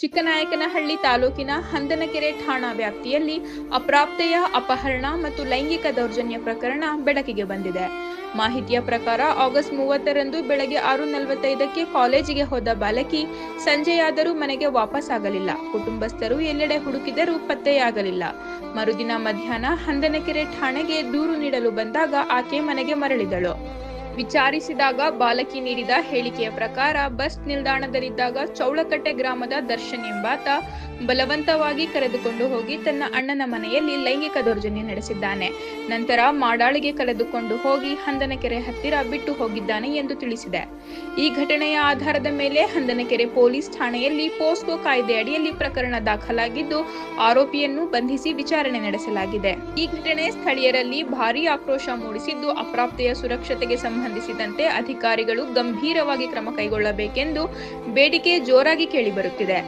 ಚಿಕ್ಕನಾಯಕನಹಳ್ಳಿ ತಾಲೂಕಿನ ಹಂದನಕೆರೆ ಠಾಣಾ ವ್ಯಾಪ್ತಿಯಲ್ಲಿ ಅಪ್ರಾಪ್ತೆಯ ಅಪಹರಣ ಮತ್ತು ಲೈಂಗಿಕ ದೌರ್ಜನ್ಯ ಪ್ರಕರಣ ಬೆಳಕಿಗೆ ಬಂದಿದೆ. ಮಾಹಿತಿಯ ಪ್ರಕಾರ ಆಗಸ್ಟ್ ಮೂವತ್ತರಂದು ಬೆಳಗ್ಗೆ ಆರು ನಲವತ್ತೈದಕ್ಕೆ ಕಾಲೇಜಿಗೆ ಹೋದ ಬಾಲಕಿ ಸಂಜೆಯಾದರೂ ಮನೆಗೆ ವಾಪಸ್ ಆಗಲಿಲ್ಲ ಕುಟುಂಬಸ್ಥರು ಎಲ್ಲೆಡೆ ಹುಡುಕಿದರೂ ಪತ್ತೆಯಾಗಲಿಲ್ಲ. ಮರುದಿನ ಮಧ್ಯಾಹ್ನ ಹಂದನಕೆರೆ ಠಾಣೆಗೆ ದೂರು ನೀಡಲು ಬಂದಾಗ ಆಕೆ ಮನೆಗೆ ಮರಳಿದಳು. ವಿಚಾರಿಸಿದಾಗ ಬಾಲಕಿ ನೀಡಿದ ಹೇಳಿಕೆಯ ಪ್ರಕಾರ, ಬಸ್ ನಿಲ್ದಾಣದಲ್ಲಿದ್ದಾಗ ಚೌಳಕಟ್ಟೆ ಗ್ರಾಮದ ದರ್ಶನ್ ಎಂಬಾತ ಬಲವಂತವಾಗಿ ಕರೆದುಕೊಂಡು ಹೋಗಿ ತನ್ನ ಅಣ್ಣನ ಮನೆಯಲ್ಲಿ ಲೈಂಗಿಕ ದೌರ್ಜನ್ಯ ನಡೆಸಿದ್ದಾನೆ. ನಂತರ ಮಾಡಾಳಿಗೆ ಕರೆದುಕೊಂಡು ಹೋಗಿ ಹಂದನಕೆರೆ ಹತ್ತಿರ ಬಿಟ್ಟು ಹೋಗಿದ್ದಾನೆ ಎಂದು ತಿಳಿಸಿದೆ. ಈ ಘಟನೆಯ ಆಧಾರದ ಮೇಲೆ ಹಂದನಕೆರೆ ಪೊಲೀಸ್ ಠಾಣೆಯಲ್ಲಿ ಪೋಸ್ಕೋ ಕಾಯ್ದೆ ಅಡಿಯಲ್ಲಿ ಪ್ರಕರಣ ದಾಖಲಾಗಿದ್ದು, ಆರೋಪಿಯನ್ನು ಬಂಧಿಸಿ ವಿಚಾರಣೆ ನಡೆಸಲಾಗಿದೆ. ಈ ಘಟನೆ ಸ್ಥಳೀಯರಲ್ಲಿ ಭಾರೀ ಆಕ್ರೋಶ ಮೂಡಿಸಿದ್ದು, ಅಪ್ರಾಪ್ತೆಯ ಸುರಕ್ಷತೆಗೆ ಸಂಬಂಧಿಸಿದಂತೆ ಅಧಿಕಾರಿಗಳು ಗಂಭೀರವಾಗಿ ಕ್ರಮ ಕೈಗೊಳ್ಳಬೇಕೆಂದು ಬೇಡಿಕೆ ಜೋರಾಗಿ ಕೇಳಿಬರುತ್ತಿದೆ